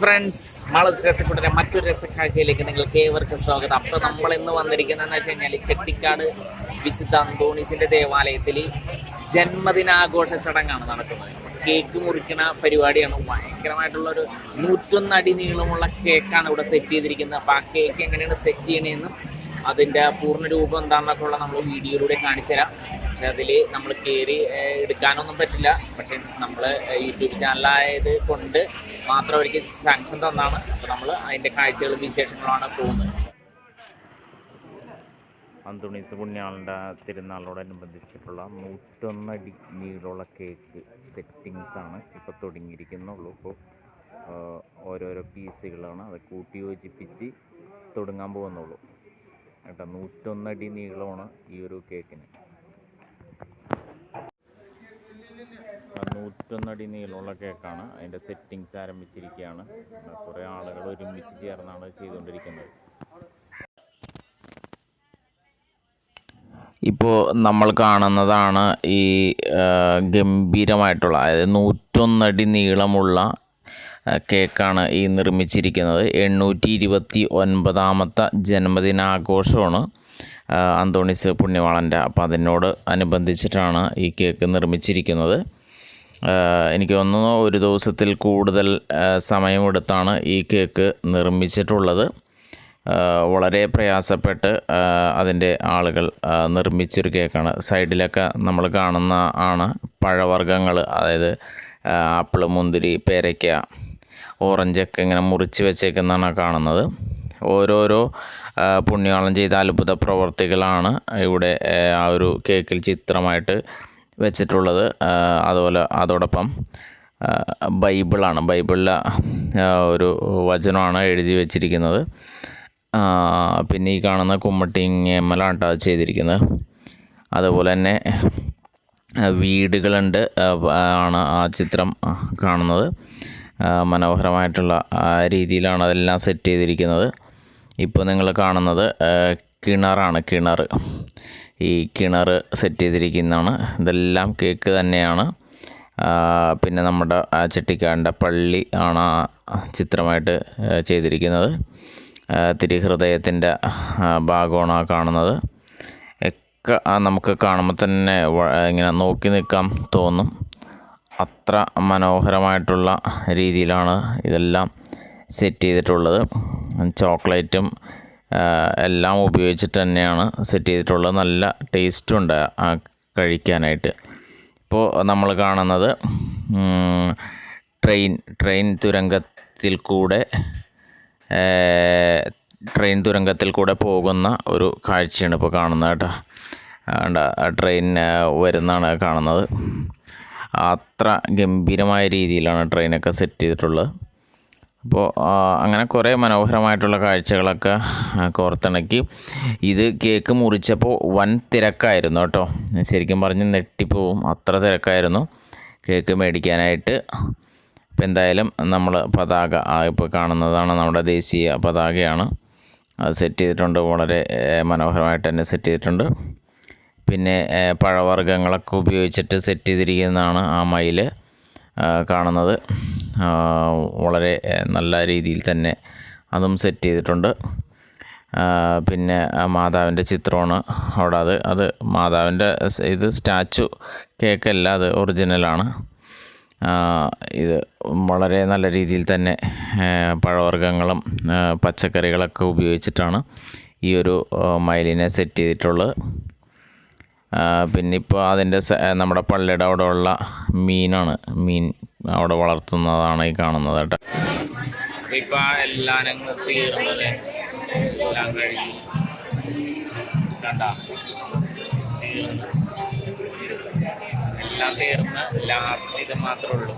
Friends Malas രസക്കൂട്ടിലെ മറ്റൊരു രസക്കാഴ്ചയിലേക്ക് നിങ്ങൾക്ക് ഏവർക്കും സ്വാഗതം. അപ്പൊ നമ്മൾ ഇന്ന് വന്നിരിക്കുന്നത് വന്നിരിക്കുന്നതെന്ന് വെച്ച് കഴിഞ്ഞാൽ ചെട്ടിക്കാട് വിശുദ്ധ അന്തോണീസിന്റെ ദേവാലയത്തിൽ ജന്മദിനാഘോഷ ചടങ്ങാണ് നടക്കുന്നത്. കേക്ക് മുറിക്കണ പരിപാടിയാണ്. ഭയങ്കരമായിട്ടുള്ള ഒരു നൂറ്റൊന്ന് അടി നീളമുള്ള കേക്കാണ് ഇവിടെ സെറ്റ് ചെയ്തിരിക്കുന്നത്. അപ്പൊ ആ കേക്ക് എങ്ങനെയാണ് സെറ്റ് ചെയ്യണതെന്നും അതിന്റെ പൂർണ രൂപം എന്താണെന്നൊക്കെ ഉള്ള നമ്മൾ വീഡിയോയിലൂടെ കാണിച്ചു തരാം പക്ഷെ അതിൽ നമ്മൾ കയറി എടുക്കാനൊന്നും പറ്റില്ല. പക്ഷെ നമ്മൾ യൂട്യൂബ് ചാനലായത് കൊണ്ട് മാത്രം അവർക്ക് സാങ്ഷൻ തന്നാണ്. അപ്പോൾ നമ്മൾ അതിന്റെ കാഴ്ചകളും വിശേഷങ്ങളുമാണ് പോകുന്നത്. അന്തോണീസ് പുണ്യാളന്റെ തിരുനാളിനോടനുബന്ധിച്ചിട്ടുള്ള നൂറ്റൊന്നടി നീളമുള്ള കേക്ക് സെറ്റിങ്സാണ് ഇപ്പോൾ തുടങ്ങിയിരിക്കുന്നുള്ളൂ. ഇപ്പോൾ ഓരോരോ പീസുകളാണ് അത് കൂട്ടി യോജിപ്പിച്ച് തുടങ്ങാൻ പോകുന്നുള്ളൂ. കേട്ടോ നൂറ്റൊന്നടി നീളമാണ് ഈ ഒരു കേക്കിന്. നൂറ്റൊന്നടി നീളമുള്ള കേക്കാണ്. അതിന്റെ സെറ്റിങ്സ് ആരംഭിച്ചിരിക്കുകയാണ്. കുറേ ആളുകൾ ഒരുമിച്ച് ചേർന്നാണ് ചെയ്തുകൊണ്ടിരിക്കുന്നത്. ഇപ്പോൾ നമ്മൾ കാണുന്നതാണ് ഈ ഗംഭീരമായിട്ടുള്ള അതായത് നൂറ്റൊന്നടി നീളമുള്ള കേക്കാണ് ഈ നിർമ്മിച്ചിരിക്കുന്നത്. എണ്ണൂറ്റി ഇരുപത്തി ഒൻപതാമത്തെ ജന്മദിനാഘോഷമാണ് അന്തോണിസ് പുണ്യവാളന്റെ അപ്പോൾ അതിനോട് അനുബന്ധിച്ചിട്ടാണ് ഈ കേക്ക് നിർമ്മിച്ചിരിക്കുന്നത്. എനിക്ക് തോന്നുന്നു ഒരു ദിവസത്തിൽ കൂടുതൽ സമയമെടുത്താണ് ഈ കേക്ക് നിർമ്മിച്ചിട്ടുള്ളത്. വളരെ പ്രയാസപ്പെട്ട് അതിന്റെ ആളുകൾ നിർമ്മിച്ചൊരു കേക്കാണ്. സൈഡിലൊക്കെ നമ്മൾ കാണുന്ന ആണ് പഴവർഗങ്ങൾ അതായത് ആപ്പിൾ മുന്തിരി പേരയ്ക്ക ഓറഞ്ചൊക്കെ ഇങ്ങനെ മുറിച്ച് വെച്ചേക്കുന്നതാണ് കാണുന്നത്. ഓരോരോ പുണ്യാളം ചെയ്ത അത്ഭുത പ്രവർത്തികളാണ് ഇവിടെ ആ ഒരു കേക്കിൽ ചിത്രമായിട്ട് വെച്ചിട്ടുള്ളത് അതുപോലെ അതോടൊപ്പം ബൈബിളാണ്. ബൈബിളിലെ ഒരു വചനമാണ് എഴുതി വെച്ചിരിക്കുന്നത്. പിന്നെ ഈ കാണുന്ന കുമ്മട്ടിങ്ങമ്മലാണ് കേട്ടോ അത് ചെയ്തിരിക്കുന്നത്. അതുപോലെ തന്നെ വീടുകളുണ്ട് ആണ് ആ ചിത്രം കാണുന്നത്. മനോഹരമായിട്ടുള്ള രീതിയിലാണ് അതെല്ലാം സെറ്റ് ചെയ്തിരിക്കുന്നത്. ഇപ്പോൾ നിങ്ങൾ കാണുന്നത് കിണറാണ് കിണർ. ഈ കിണർ സെറ്റ് ചെയ്തിരിക്കുന്നതാണ്. ഇതെല്ലാം കേക്ക് തന്നെയാണ്. പിന്നെ നമ്മുടെ ചെട്ടിക്കാടിന്റെ പള്ളി ആണ് ആ ചിത്രമായിട്ട് ചെയ്തിരിക്കുന്നത്. തിരുഹൃദയത്തിന്റെ ഭാഗമാണ് ആ കാണുന്നത്. ഒക്കെ നമുക്ക് കാണുമ്പോൾ തന്നെ ഇങ്ങനെ നോക്കി നിൽക്കാൻ തോന്നും. അത്ര മനോഹരമായിട്ടുള്ള രീതിയിലാണ് ഇതെല്ലാം സെറ്റ് ചെയ്തിട്ടുള്ളത്. ചോക്ലേറ്റും എല്ലാം ഉപയോഗിച്ചിട്ട് തന്നെയാണ് സെറ്റ് ചെയ്തിട്ടുള്ളത്. നല്ല ടേസ്റ്റും ഉണ്ട് ആ കഴിക്കാനായിട്ട്. ഇപ്പോൾ നമ്മൾ കാണുന്നത് ട്രെയിൻ ട്രെയിൻ തുരങ്കത്തിൽ കൂടെ ട്രെയിൻ തുരങ്കത്തിൽ കൂടെ പോകുന്ന ഒരു കാഴ്ചയാണ് ഇപ്പോൾ കാണുന്നത് കേട്ടോ. ട്രെയിൻ വരുന്നതാണ് കാണുന്നത്. അത്ര ഗംഭീരമായ രീതിയിലാണ് ട്രെയിനൊക്കെ സെറ്റ് ചെയ്തിട്ടുള്ളത്. അപ്പോൾ അങ്ങനെ കുറേ മനോഹരമായിട്ടുള്ള കാഴ്ചകളൊക്കെ കോർത്തിണക്കി. ഇത് കേക്ക് മുറിച്ചപ്പോൾ വൻ തിരക്കായിരുന്നു കേട്ടോ. ശരിക്കും പറഞ്ഞ് നെട്ടിപ്പോവും. അത്ര തിരക്കായിരുന്നു കേക്ക് മേടിക്കാനായിട്ട്. അപ്പോൾ എന്തായാലും നമ്മൾ പതാക ഇപ്പോൾ കാണുന്നതാണ് നമ്മുടെ ദേശീയ പതാകയാണ്. അത് സെറ്റ് ചെയ്തിട്ടുണ്ട്. വളരെ മനോഹരമായിട്ട് തന്നെ സെറ്റ് ചെയ്തിട്ടുണ്ട്. പിന്നെ പഴവർഗങ്ങളൊക്കെ ഉപയോഗിച്ചിട്ട് സെറ്റ് ചെയ്തിരിക്കുന്നതാണ് ആ മയിൽ. കാണുന്നത്. വളരെ നല്ല രീതിയിൽ തന്നെ അതും സെറ്റ് ചെയ്തിട്ടുണ്ട്. പിന്നെ മാതാവിന്റെ ചിത്രമാണ് അവിടെ. അത് അത് മാതാവിന്റെ ഇത് സ്റ്റാച്ചു കേക്കല്ല അത് ഒറിജിനലാണ് ഇത് വളരെ നല്ല രീതിയിൽ തന്നെ പഴവർഗങ്ങളും പച്ചക്കറികളൊക്കെ ഉപയോഗിച്ചിട്ടാണ് ഈ ഒരു മയിലിനെ സെറ്റ് ചെയ്തിട്ടുള്ളത്. പിന്നെ ഇപ്പോൾ അതിന്റെ നമ്മുടെ പള്ളിയുടെ അവിടെ ഉള്ള മീനാണ്. മീൻ അവിടെ വളർത്തുന്നതാണ് ഈ കാണുന്നത് കേട്ടോ. ഇപ്പം എല്ലാം ലാസ്റ്റ് ഉള്ളൂ.